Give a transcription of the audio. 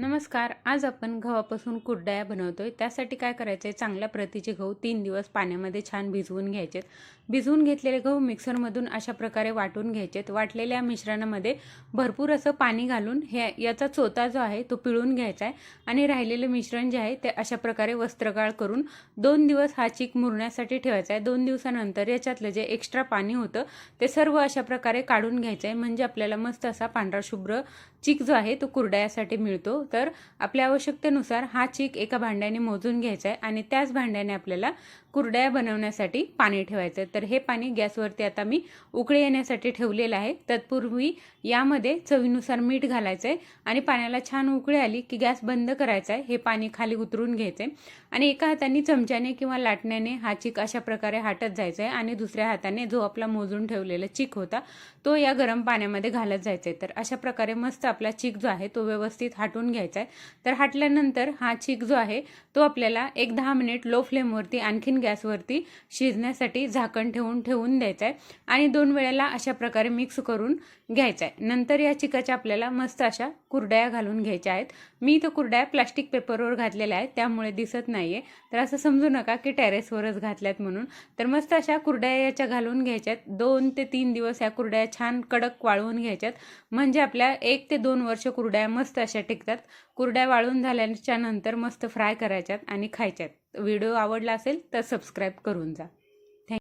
नमस्कार आज आपण गव्हापासून कुरडया बनवतोय. त्यासाठी काय करायचं आहे चांगल्या प्रतीचे गहू तीन दिवस पाण्यामध्ये छान भिजवून घ्यायचेत. भिजवून घेतलेले गहू मिक्सरमधून अशा प्रकारे वाटून घ्यायचेत. वाटलेल्या मिश्रणामध्ये भरपूर असं पाणी घालून हे याचा चोता जो आहे तो पिळून घ्यायचा आहे आणि राहिलेलं मिश्रण जे आहे ते अशा प्रकारे वस्त्रगाळ करून दोन दिवस हा चीक मुरण्यासाठी ठेवायचा आहे दोन दिवसानंतर याच्यातलं जे एक्स्ट्रा पाणी होतं ते सर्व अशा प्रकारे काढून घ्यायचं आहे म्हणजे आपल्याला मस्त असा पांढरा शुभ्र चीक जो आहे तो कुरडयासाठी मिळतो. तर आपल्या आवश्यकतेनुसार हा चीक एका भांड्याने मोजून घ्यायचा आहे आणि त्याच भांड्याने आपल्याला कुरड्या बनवण्यासाठी पाणी ठेवायचं आहे. तर हे पाणी गॅसवरती आता मी उकळे येण्यासाठी ठेवलेलं आहे. तत्पूर्वी यामध्ये चवीनुसार मीठ घालायचं आहे आणि पाण्याला छान उकळी आली की गॅस बंद करायचा आहे. हे पाणी खाली उतरून घ्यायचं आहे आणि एका हाताने चमच्याने किंवा लाटण्याने हा चीक अशा प्रकारे हाटत जायचा आहे आणि दुसऱ्या हाताने जो आपला मोजून ठेवलेला चीक होता तो या गरम पाण्यामध्ये घालत जायचा आहे तर अशा प्रकारे मस्त आपला चीक जो आहे तो व्यवस्थित हाटून घ्यायचा आहे तर हाटल्यानंतर हा चीक जो आहे तो आपल्याला एक दहा मिनिट लो फ्लेमवरती आणखीन गॅसवरती शिजण्यासाठी झाकण ठेवून ठेवून द्यायचं आहे आणि दोन वेळेला अशा प्रकारे मिक्स करून घ्यायचा आहे नंतर या चिकाच्या आपल्याला मस्त अशा कुरड्या घालून घ्यायच्या आहेत. मी इथं कुरड्या प्लास्टिक पेपरवर घातलेल्या आहेत त्यामुळे दिसत नाही आहे तर असं समजू नका की टेरेसवरच घातल्यात म्हणून. तर मस्त अशा कुरड्या याच्या घालून घ्यायच्यात. दोन ते तीन दिवस या कुरड्या छान कडक वाळवून घ्यायच्यात. म्हणजे आपल्या एक ते दोन वर्ष कुरड्या मस्त अशा टिकतात. कुरड्या वाळून झाल्याच्यानंतर मस्त फ्राय करायच्यात आणि खायच्यात. व्हिडिओ आवडला असेल तर सबस्क्राईब करून जा.